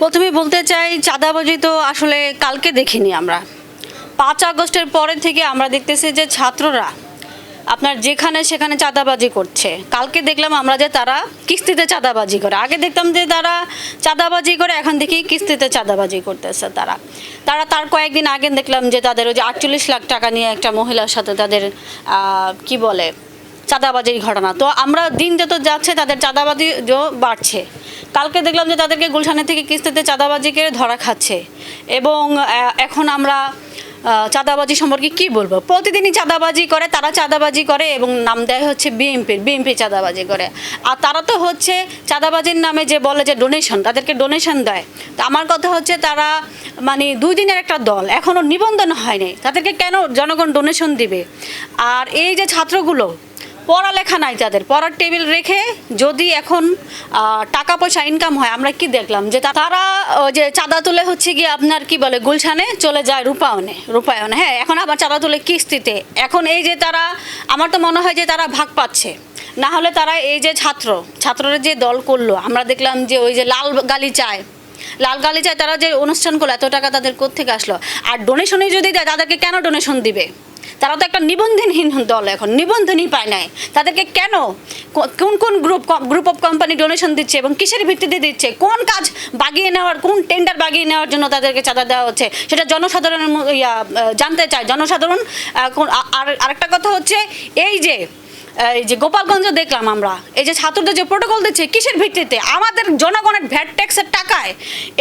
প্রথমে বলতে চাই, চাঁদাবাজি তো আসলে কালকে দেখিনি আমরা। পাঁচ আগস্টের পরে থেকে আমরা দেখতেছি যে ছাত্ররা আপনার যেখানে সেখানে চাঁদাবাজি করছে। কালকে দেখলাম আমরা যে তারা কিস্তিতে চাঁদাবাজি করে। আগে দেখতাম যে তারা চাঁদাবাজি করে, এখন দেখি কিস্তিতে চাঁদাবাজি করতেছে তারা। তারা তার কয়েকদিন আগে দেখলাম যে তাদের ওই যে আটচল্লিশ লাখ টাকা নিয়ে একটা মহিলার সাথে তাদের কি বলে চাঁদাবাজির ঘটনা। তো আমরা দিন যত যাচ্ছে তাদের চাঁদাবাজি বাড়ছে। কালকে দেখলাম যে তাদেরকে গুলশানের থেকে কিস্তিতে চাঁদাবাজিকে ধরা খাচ্ছে। এবং এখন আমরা চাঁদাবাজি সম্পর্কে কি বলব? প্রতিদিনই চাঁদাবাজি করে, তারা চাঁদাবাজি করে এবং নাম দেয় হচ্ছে বিএমপির বিএমপি চাঁদাবাজি করে। আর তারা তো হচ্ছে চাঁদাবাজির নামে যে বলে যে ডোনেশন তাদেরকে ডোনেশন দেয়। তো আমার কথা হচ্ছে তারা মানে দুই দিনের একটা দল এখনও নিবন্ধন হয়নি। তাদেরকে কেন জনগণ ডোনেশন দিবে? আর এই যে ছাত্রগুলো পড়ালেখা নাই তাদের পড়ার টেবিল রেখে যদি এখন টাকা পয়সা ইনকাম হয়, আমরা কি দেখলাম? যে তারা যে চাঁদা তুলে হচ্ছে গিয়ে আপনার কি বলে, গুলশানে চলে যায় রূপায়ণে রূপায়ণে। হ্যাঁ এখন আবার চাঁদা তুলে কিস্তিতে। এখন এই যে তারা, আমার তো মনে হয় যে তারা ভাগ পাচ্ছে। না হলে তারা এই যে ছাত্র, ছাত্ররা যে দল করল, আমরা দেখলাম যে ওই যে লাল গালি চায়। লাল গালি চায়, তারা যে অনুষ্ঠান করল, এত টাকা তাদের কোত্থেকে আসলো? আর ডোনেশনে যদি দেয়, তাদেরকে কেন ডোনেশন দিবে? তারা তো একটা নিবন্ধনহীন দল এখন, নিবন্ধনই পায় নাই। তাদেরকে কেন? কোন কোন group group of company donation দিচ্ছে এবং কিসের ভিত্তিতে দিচ্ছে? কোন কাজ বাগিয়ে নেওয়ার, কোন টেন্ডার বাগিয়ে নেওয়ার জন্য তাদেরকে চাঁদা দেওয়া হচ্ছে? সেটা জনসাধারণের জানতে চায়। জনসাধারণ আর আরেকটা কথা হচ্ছে, এই যে এই যে গোপালগঞ্জ দেখলাম আমরা, এই যে ছাত্রদের যে প্রোটোকল দিচ্ছে কিসের ভিত্তিতে? আমাদের জনগণের ভ্যাট ট্যাক্সের টাকায়।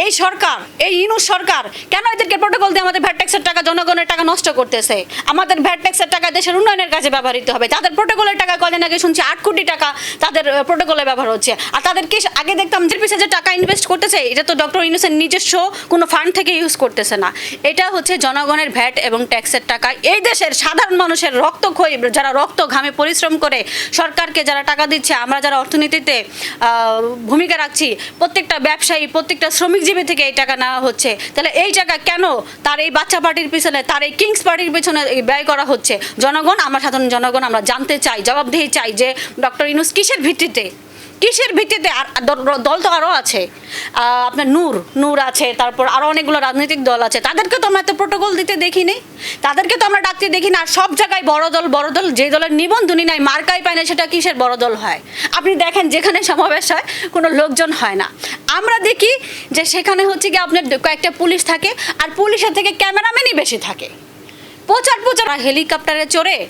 এই সরকার, এই ইনুস সরকার, কেন এদেরকে প্রোটোকল দিয়ে আমাদের ভ্যাট ট্যাক্সের টাকা, জনগণের টাকা নষ্ট করতেছে? আমাদের ভ্যাট ট্যাক্সের টাকা দেশের উন্নয়নের কাজে ব্যবহৃত হবে। তাদের প্রোটোকলের টাকা কদিন আগে শুনছি আট কোটি টাকা তাদের প্রোটোকলে ব্যবহার হচ্ছে। আর তাদের কি আগে দেখতাম যে পিছিয়ে যে টাকা ইনভেস্ট করতেছে, এটা তো ডক্টর ইনুসের নিজস্ব কোনো ফান্ড থেকে ইউজ করতেছে না। এটা হচ্ছে জনগণের ভ্যাট এবং ট্যাক্সের টাকা। এই দেশের সাধারণ মানুষের রক্ত ক্ষয় যারা রক্ত ঘামে পরিশ্রম করে সরকারকে যারা টাকা দিচ্ছে, আমরা যারা অর্থনীতিতে ভূমিকা রাখছি, প্রত্যেকটা ব্যবসায়ী, প্রত্যেকটা শ্রমিকজীবী থেকে এই টাকা নেওয়া হচ্ছে। তাহলে এই টাকা কেন তার এই বাচ্চা পার্টির পিছনে, তার এই কিংস পার্টির পিছনে ব্যয় করা হচ্ছে? জনগণ, আমরা সাধারণ জনগণ, আমরা জানতে চাই, জবাবদেহি চাই যে ডক্টর ইনুস কিসের ভিত্তিতে কিসের ভিত্তিতে? আর দল- তো আরও আছে। আপনার নূর নূর আছে, তারপর আরও অনেকগুলো রাজনৈতিক দল আছে। তাদেরকে তো আমরা এত প্রোটোকল দিতে দেখিনি। তাদেরকে তো আমরা ডাকতে দেখি না সব জায়গায় বড় দল বড় দল, যে দলের নিবন্ধনই নাই, মার্কাই পায় না সেটা কিসের বড় দল হয়? আপনি দেখেন, যেখানে সমাবেশ হয়, কোনো লোকজন হয় না। আমরা দেখি যে সেখানে হচ্ছে কি আপনার কয়েকটা পুলিশ থাকে, আর পুলিশের থেকে ক্যামেরাম্যানই বেশি থাকে। প্রচার প্রচার হেলিকপ্টারে চড়ে।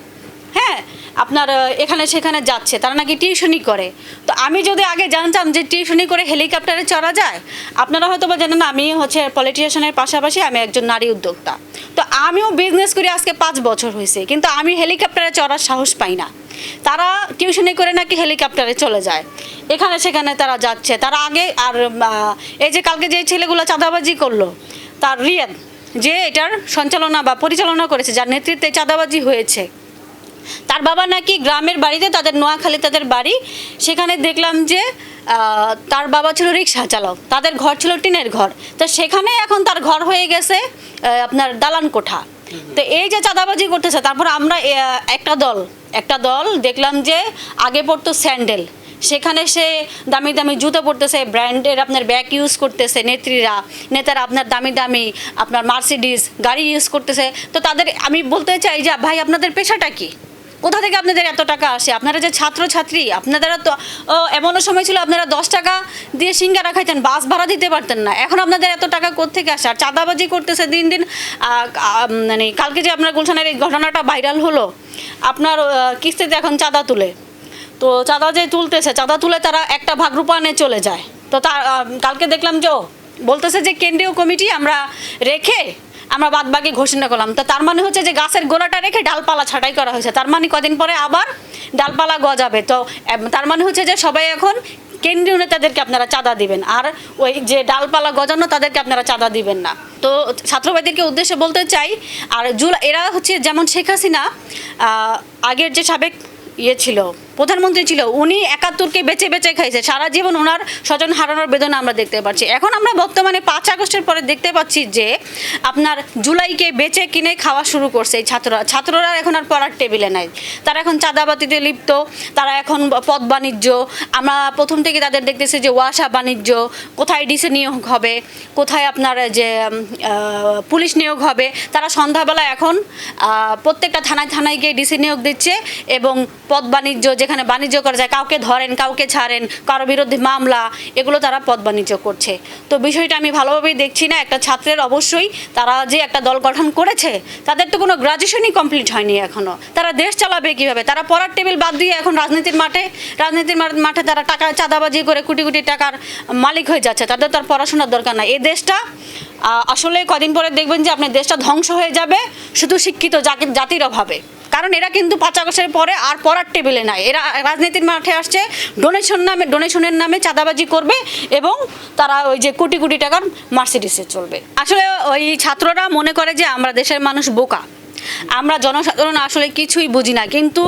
হ্যাঁ আপনার এখানে সেখানে যাচ্ছে, তারা নাকি টিউশনি করে। তো আমি যদি আগে জানতাম যে টিউশনি করে হেলিকপ্টারে চড়া যায়, আপনারা হয়তো বা জানেন আমি হচ্ছে পলিটিশিয়ানের পাশাপাশি আমি একজন নারী উদ্যোক্তা। তো আমিও বিজনেস করি আজকে পাঁচ বছর হয়েছে, কিন্তু আমি হেলিকপ্টারে চড়ার সাহস পাই না। তারা টিউশনি করে নাকি হেলিকপ্টারে চলে যায়। এখানে সেখানে তারা যাচ্ছে, তারা আগে আর এই যে কালকে যে ছেলেগুলো চাঁদাবাজি করল, তার রিয়াদ, যে এটার সঞ্চালনা বা পরিচালনা করেছে, যার নেতৃত্বে চাঁদাবাজি হয়েছে তার বাবা নাকি গ্রামের বাড়িতে, তাদের নোয়াখালী তাদের বাড়ি। সেখানে দেখলাম যে তার বাবা ছিল রিক্সা চালক, তাদের ঘর ছিল টিনের ঘর। তো সেখানে এখন তার ঘর হয়ে গেছে আপনার দালান কোঠা তো এই যে চাঁদাবাজি করতেছে, তারপর আমরা একটা দল একটা দল দেখলাম যে আগে পড়তো স্যান্ডেল। সেখানে সে দামি দামি জুতো পরতেছে, ব্র্যান্ডের আপনার ব্যাগ ইউজ করতেছে নেত্রীরা, নেতারা আপনার দামি দামি আপনার মার্সিডিস গাড়ি ইউজ করতেছে। তো তাদের, আমি বলতে চাই যে, ভাই, আপনাদের পেশাটা কি? কোথা থেকে আপনাদের এত টাকা আসে? আপনারা যে ছাত্র ছাত্রী আপনারা তো এমনও সময় ছিল আপনারা দশ টাকা দিয়ে সিঙ্গারা খাইতেন, বাস ভাড়া দিতে পারতেন না। এখন আপনাদের এত টাকা কোথেকে আসে? আর চাঁদাবাজি করতেছে দিন দিন মানে কালকে যে আপনার গুলশানের এই ঘটনাটা ভাইরাল হলো, আপনার কিস্তিতে এখন চাঁদা তুলে। তো চাঁদা যে তুলতেছে, চাঁদা তুলে তারা একটা ভাগ রূপায়ণে চলে যায়। তো তার কালকে দেখলাম যে বলতেছে যে কেন্দ্রীয় কমিটি আমরা রেখে আমরা বাদ বাকি ঘোষণা করলাম। তো তার মানে হচ্ছে যে গাছের গোড়াটা রেখে ডালপালা ছাঁটাই করা হয়েছে। তার মানে কদিন পরে আবার ডালপালা গজাবে। তো তার মানে হচ্ছে যে সবাই এখন কেন্দ্রীয় নেতাদেরকে আপনারা চাঁদা দিবেন। আর ওই যে ডালপালা গজানো, তাদেরকে আপনারা চাঁদা দিবেন না। তো ছাত্রবাদীদেরকে উদ্দেশ্যে বলতে চাই, আর জুলা এরা হচ্ছে যেমন শেখ হাসিনা আগের যে সাবেক ইয়ে ছিল প্রধানমন্ত্রী ছিল, উনি একাত্তরকে বেঁচে বেঁচে খাইছে। সারা জীবন ওনার স্বজন হারানোর বেদনা আমরা দেখতে পাচ্ছি। এখন আমরা বর্তমানে পাঁচ আগস্টের পরে দেখতে পাচ্ছি যে, আপনার জুলাইকে বেচে কিনে খাওয়া শুরু করছে এই ছাত্ররা। ছাত্ররা এখন আর পড়ার টেবিলে নাই। তারা এখন চাঁদাবাতিতে লিপ্ত, তারা এখন পদ বাণিজ্য। আমরা প্রথম থেকে তাদের দেখতেছি যে, ওয়াসা বাণিজ্য, কোথায় ডিসি নিয়োগ হবে, কোথায় আপনার যে পুলিশ নিয়োগ হবে। তারা সন্ধ্যাবেলা এখন প্রত্যেকটা থানায় থানায় গিয়ে ডিসি নিয়োগ দিচ্ছে এবং পদ বাণিজ্য যেখানে বাণিজ্য করা যায়, কাউকে ধরেন, কাউকে ছাড়েন, কারও বিরুদ্ধে মামলা, এগুলো তারা পদ বাণিজ্য করছে। তো বিষয়টা আমি ভালোভাবেই দেখছি না, একটা ছাত্রের অবশ্যই তারা যে একটা দল গঠন করেছে, তাদের তো কোনো গ্রাজুয়েশনই কমপ্লিট হয়নি এখনও তারা দেশ চালাবে কীভাবে? তারা পড়ার টেবিল বাদ দিয়ে এখন রাজনীতির মাঠে রাজনীতির মাঠে তারা টাকা চাঁদাবাজি করে কোটি কোটি টাকার মালিক হয়ে যাচ্ছে, তাদের তার পড়াশোনার দরকার নাই। এই দেশটা আসলে কদিন পরে দেখবেন যে আপনার দেশটা ধ্বংস হয়ে যাবে শুধু শিক্ষিত জাতি- জাতির অভাবে। কারণ এরা কিন্তু পাঁচ আগস্টের পরে আর পড়ার টেবিলে নাই। এরা রাজনীতির মাঠে আসছে ডোনেশন নামে ডোনেশনের নামে চাঁদাবাজি করবে এবং তারা ওই যে কোটি কোটি টাকার মার্সিডিসে চলবে। আসলে ওই ছাত্ররা মনে করে যে আমরা দেশের মানুষ বোকা। আমরা জনসাধারণ আসলে কিছুই বুঝি না। কিন্তু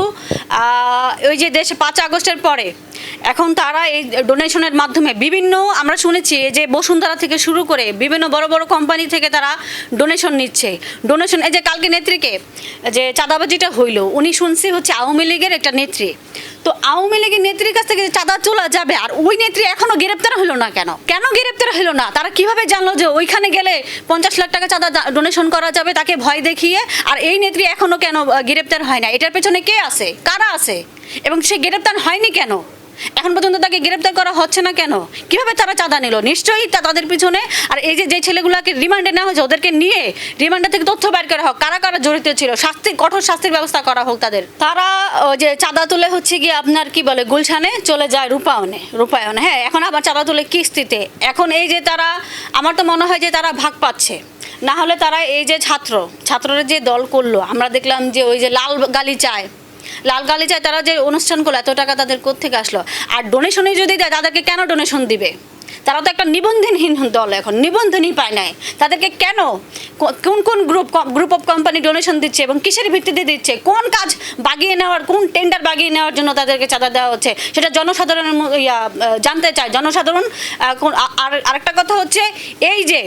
ওই যে দেশে পাঁচ আগস্টের পরে এখন তারা এই ডোনেশনের মাধ্যমে বিভিন্ন, আমরা শুনেছি যে বসুন্ধরা থেকে শুরু করে বিভিন্ন বড় বড় কোম্পানি থেকে তারা ডোনেশন নিচ্ছে। ডোনেশন, এই যে কালকে নেত্রীকে, যে চাঁদাবাজিটা হইল, উনি শুনছি হচ্ছে আওয়ামী লীগের একটা নেত্রী। তো আওয়ামী লীগের নেত্রীর কাছ থেকে চাঁদা তোলা যাবে, আর ওই নেত্রী এখনও গ্রেপ্তার হলো না কেন? কেন গ্রেপ্তার হলো না? তারা কীভাবে জানলো যে ওইখানে গেলে পঞ্চাশ লাখ টাকা চাঁদা ডোনেশন করা যাবে তাকে ভয় দেখিয়ে, আর এই নেত্রী এখনও কেন গ্রেপ্তার হয় না? এটার পেছনে কে আছে? কারা আছে? এবং সে গ্রেপ্তার হয়নি কেন? এখন পর্যন্ত তাকে গ্রেপ্তার করা হচ্ছে না কেন? কীভাবে তারা চাঁদা নিল? নিশ্চয়ই তা তাদের পিছনে, আর এই যে যে ছেলেগুলোকে রিমান্ডে নেওয়া হয়েছে, ওদেরকে নিয়ে রিমান্ডে থেকে তথ্য বের করা হোক, কারা কারা জড়িত ছিল, শাস্তি, কঠোর শাস্তির ব্যবস্থা করা হোক তাদের। তারা যে চাঁদা তুলে হচ্ছে গিয়ে আপনার কি বলে, গুলশানে চলে যায় রূপায়ণে রূপায়ণে। হ্যাঁ এখন আবার চাঁদা তুলে কিস্তিতে। এখন এই যে তারা, আমার তো মনে হয় যে তারা ভাগ পাচ্ছে। না হলে তারা এই যে ছাত্র, ছাত্ররা যে দল করল, আমরা দেখলাম যে ওই যে লাল গালি চায়। লাল গালিচায় তারা যে অনুষ্ঠান করল, এত টাকা তাদের কোত্থেকে আসলো? আর ডোনেশনে যদি দেয়, তাদেরকে কেন ডোনেশন দিবে? তারা তো একটা নিবন্ধনহীন দল এখন, নিবন্ধনই পায় নাই। তাদেরকে কেন? কোন কোন group group of company donation দিচ্ছে এবং কিসের ভিত্তিতে দিচ্ছে? কোন কাজ বাগিয়ে নেওয়ার, কোন টেন্ডার বাগিয়ে নেওয়ার জন্য তাদেরকে চাঁদা দেওয়া হচ্ছে? সেটা জনসাধারণের জানতে চায়। জনসাধারণ আর, আরেকটা কথা হচ্ছে, এই যে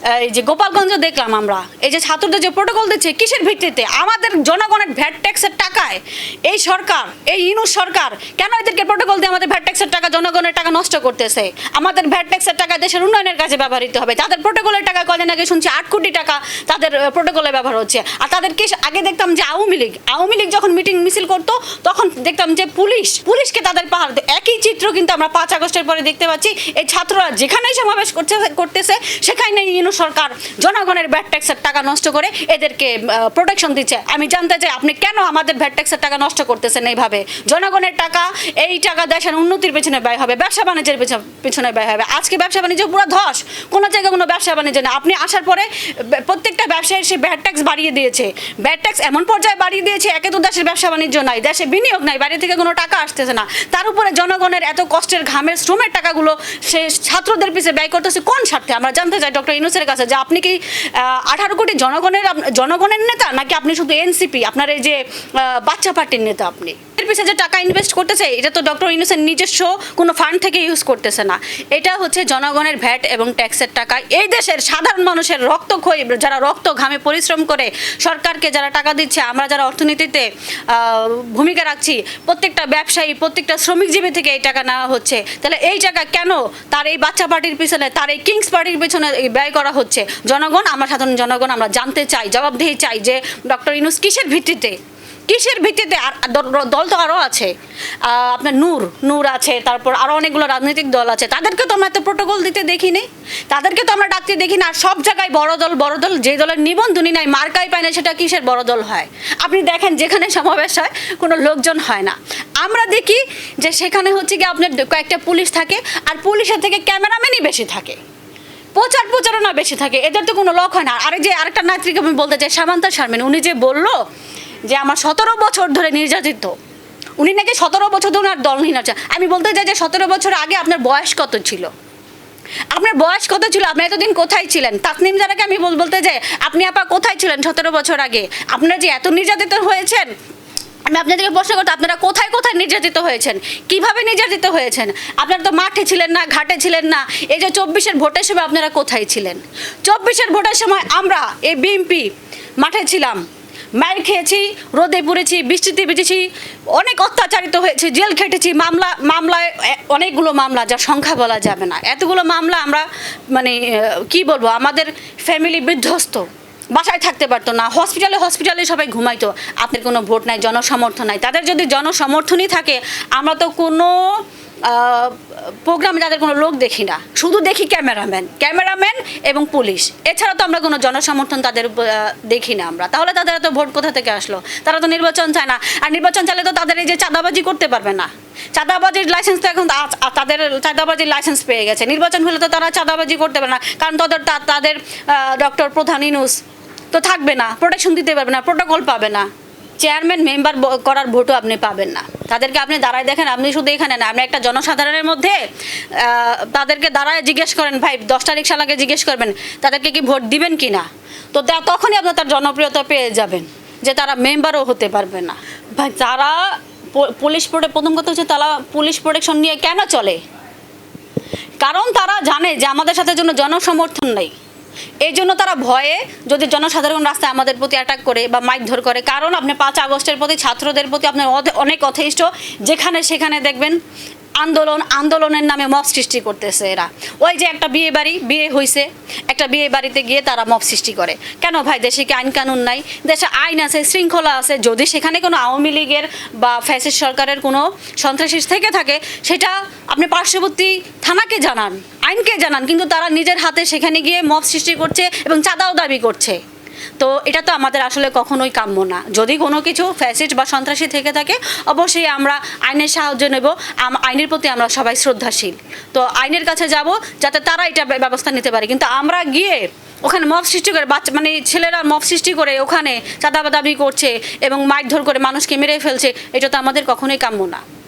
এই যে গোপালগঞ্জ দেখলাম আমরা। এই যে ছাত্রদের যে প্রোটোকল দিচ্ছে কিসের ভিত্তিতে? আমাদের জনগণের ভ্যাট ট্যাক্সের টাকায়। এই সরকার, এই ইনুস সরকার, কেন এদেরকে প্রোটোকল দিয়ে আমাদের ভ্যাট ট্যাক্সের টাকা জনগণের টাকা নষ্ট করতেছে? আমাদের ভ্যাট ট্যাক্সের টাকা দেশের উন্নয়নের কাজে ব্যবহৃত হবে। তাদের প্রোটোকলের টাকা কদিন আগে শুনছি, আট কোটি টাকা তাদের প্রোটোকলে ব্যবহার হচ্ছে। আর তাদের কি আগে দেখতাম যে আওয়ামী লীগ আওয়ামী লীগ যখন মিটিং মিছিল করতো, তখন দেখতাম যে পুলিশ, পুলিশকে তাদের পাহাড়। একই চিত্র কিন্তু আমরা পাঁচ আগস্টের পরে দেখতে পাচ্ছি। এই ছাত্ররা যেখানেই সমাবেশ করছে, করতেছে সেখানে ইউনু সরকার জনগণের ভ্যাট ট্যাক্সের টাকা নষ্ট করে এদেরকে প্রোটেকশন দিচ্ছে। আমি জানতে চাই, আপনি কেন আমাদের ভ্যাট ট্যাক্সের টাকা নষ্ট করতেছেন এইভাবে? জনগণের টাকা, এই টাকা দেশের উন্নতির পেছনে ব্যয় হবে, ব্যবসা বাণিজ্যের পেছনে- ব্যয় হবে। আজকে ব্যবসা বাণিজ্য পুরো ধস। কোনো জায়গায় কোনো ব্যবসা বাণিজ্য না আপনি আসার পরে প্রত্যেকটা ব্যবসায়ী সে ভ্যাট ট্যাক্স বাড়িয়ে দিয়েছে। ভ্যাট ট্যাক্স এমন পর্যায়ে বাড়িয়ে দিয়েছে, একে তো দেশের ব্যবসা বাণিজ্য নাই, দেশে বিনিয়োগ নাই বাইরে থেকে কোনো টাকা আসতেছে না। তার উপরে জনগণের এত কষ্টের ঘামের শ্রমের টাকাগুলো সে ছাত্রদের পিছিয়ে ব্যয় করতেছে কোন স্বার্থে? আমরা জানতে চাই, ডক্টর ইনুসের কাছে যে আপনি কি আঠারো কোটি জনগণের জনগণের নেতা নাকি আপনি শুধু এনসিপি, আপনার এই যে বাচ্চা পার্টির নেতা আপনি? এর পিছিয়ে যে টাকা ইনভেস্ট করতেছে, এটা তো ডক্টর ইনুসের নিজস্ব কোনো ফান্ড থেকে ইউজ করতেছে না। এটা হচ্ছে জনগণের ভ্যাট এবং ট্যাক্সের টাকা। এই দেশের সাধারণ মানুষের রক্ত ক্ষয় যারা রক্ত ঘামে পরিশ্রম করে, সরকারকে যারা টাকা দিচ্ছে, আমরা যারা অর্থনীতিতে ভূমিকা রাখছি, প্রত্যেকটা ব্যবসায়ী, প্রত্যেকটা শ্রমিকজীবী থেকে এই টাকা নেওয়া হচ্ছে। তাহলে এই টাকা কেন তার এই বাচ্চা পার্টির পিছনে, তার এই কিংস পার্টির পিছনে ব্যয় করা হচ্ছে। জনগণ, আমরা সাধারণ জনগণ, আমরা জানতে চাই, জবাবদিহি চাই যে ডক্টর ইনুস কিসের ভিত্তিতে? কিসের ভিত্তিতে? দল- তো আরও আছে। আপনার নূর নূর আছে, তারপর আরও অনেকগুলো রাজনৈতিক দল আছে। তাদেরকে তো আমরা এত প্রোটোকল দিতে দেখিনি। তাদেরকে তো আমরা ডাকতে দেখি না আর সব জায়গায় বড় দল বড় দল, যে দলের নিবন্ধনই নাই, মার্কাই পায় না সেটা কিসের বড় দল হয়? আপনি দেখেন, যেখানে সমাবেশ হয়, কোনো লোকজন হয় না। আমরা দেখি যে সেখানে হচ্ছে কি আপনার কয়েকটা পুলিশ থাকে, আর পুলিশের থেকে ক্যামেরাম্যানই বেশি থাকে। প্রচার প্রচারণা বেশি থাকে, এদের তো কোনো লক হয় না। আরে যে আরেকটা নাত্রিক আমি বলতে চাই, সামান্তা শারমিন, উনি যে বলল যে আমার সতেরো বছর ধরে নির্যাতিত, উনি নাকি সতেরো বছর ধরে আর দলহীন আছে আমি বলতে চাই যে সতেরো বছর আগে আপনার বয়স কত ছিল? আপনার বয়স কত ছিল? আপনি এতদিন কোথায় ছিলেন? তাসনিম যারাকে আমি বল- বলতে চাই, আপনি আপা কোথায় ছিলেন সতেরো বছর আগে? আপনার যে এত নির্যাতিত হয়েছেন আমি আপনাদেরকে প্রশ্ন করতে, আপনারা কোথায় কোথায় নির্যাতিত হয়েছেন? কীভাবে নির্যাতিত হয়েছেন? আপনারা তো মাঠে ছিলেন না, ঘাটে ছিলেন না। এই যে চব্বিশের ভোটের সময় আপনারা কোথায় ছিলেন? চব্বিশের ভোটের সময় আমরা, এই বিএমপি মাঠে ছিলাম। মায়ের খেয়েছি, রোদে পুড়েছি, বৃষ্টিতে ভিজেছি, অনেক অত্যাচারিত হয়েছে, জেল খেটেছি, মামলা, মামলায় অনেকগুলো মামলা, যার সংখ্যা বলা যাবে না। এতগুলো মামলা আমরা মানে কি বলব, আমাদের ফ্যামিলি বিধ্বস্ত। বাসায় থাকতে পারতো না হসপিটালে হসপিটালে সবাই ঘুমাইতো। আপনার কোনো ভোট নাই, জনসমর্থন নাই। তাদের যদি জনসমর্থনই থাকে, আমরা তো কোনো প্রোগ্রামে তাদের কোনো লোক দেখি না। শুধু দেখি ক্যামেরাম্যান ক্যামেরাম্যান এবং পুলিশ এছাড়া তো আমরা কোনো জনসমর্থন তাদের দেখি না আমরা। তাহলে তাদের এত ভোট কোথা থেকে আসলো? তারা তো নির্বাচন চায় না। আর নির্বাচন চাইলে তো তাদের এই যে চাঁদাবাজি করতে পারবে না। চাঁদাবাজির লাইসেন্স তো এখন তাদের চাঁদাবাজির লাইসেন্স পেয়ে গেছে। নির্বাচন হলে তো তারা চাঁদাবাজি করতে পারে না। কারণ তাদের তা- তাদের ডক্টর প্রধান ইনুস তো থাকবে না প্রোটেকশন দিতে পারবে না প্রোটোকল পাবে না। চেয়ারম্যান মেম্বার করার ভোটও আপনি পাবেন না। তাদেরকে আপনি দাঁড়ায় দেখেন, আপনি শুধু এখানে না, আপনি একটা জনসাধারণের মধ্যে তাদেরকে দাঁড়ায় জিজ্ঞেস করেন, ভাই, দশটা রিক্সালাকে জিজ্ঞেস করবেন, তাদেরকে কি ভোট দিবেন কি না? তো তা- তখনই আপনার তার জনপ্রিয়তা পেয়ে যাবেন, যে তারা মেম্বারও হতে পারবে না। ভাই, তারা পুলিশ প্রোটে প্রথম কথা হচ্ছে তারা পুলিশ প্রোটেকশন নিয়ে কেন চলে? কারণ তারা জানে যে আমাদের সাথে জন্য জনসমর্থন নেই। এই জন্য তারা ভয়ে যদি জনসাধারণ রাস্তায় আমাদের প্রতি অ্যাটাক করে বা মাইকধর করে, কারণ আপনি পাঁচ আগস্টের প্রতি ছাত্রদের প্রতি আপনার অনেক অথেষ্ট যেখানে সেখানে দেখবেন আন্দোলন, আন্দোলনের নামে মব সৃষ্টি করতেছে এরা। ওই যে একটা বিয়ে বাড়ি, বিয়ে হয়েছে একটা বিয়ে বাড়িতে গিয়ে তারা মব সৃষ্টি করে। কেন ভাই, দেশে কি আইন কানুন নাই? দেশে আইন আছে, শৃঙ্খলা আছে। যদি সেখানে কোনো আওয়ামী লীগের বা ফ্যাসিস্ট সরকারের কোনো সন্ত্রাসী থেকে থাকে, সেটা আপনি পার্শ্ববর্তী থানাকে জানান, আইনকে জানান। কিন্তু তারা নিজের হাতে সেখানে গিয়ে মব সৃষ্টি করছে এবং চাঁদাও দাবি করছে। তো এটা তো আমাদের আসলে কখনোই কাম্য না। যদি কোনো কিছু ফ্যাসিস্ট বা সন্ত্রাসী থেকে থাকে, অবশ্যই আমরা আইনের সাহায্য নেব। আইনের প্রতি আমরা সবাই শ্রদ্ধাশীল। তো আইনের কাছে যাব যাতে তারা এটা ব্যবস্থা নিতে পারে। কিন্তু আমরা গিয়ে ওখানে মব সৃষ্টি করে বাচ্চা মানে ছেলেরা মব সৃষ্টি করে ওখানে চাঁদাবাদাবি করছে এবং মারধর করে মানুষকে মেরে ফেলছে, এটা তো আমাদের কখনোই কাম্য না।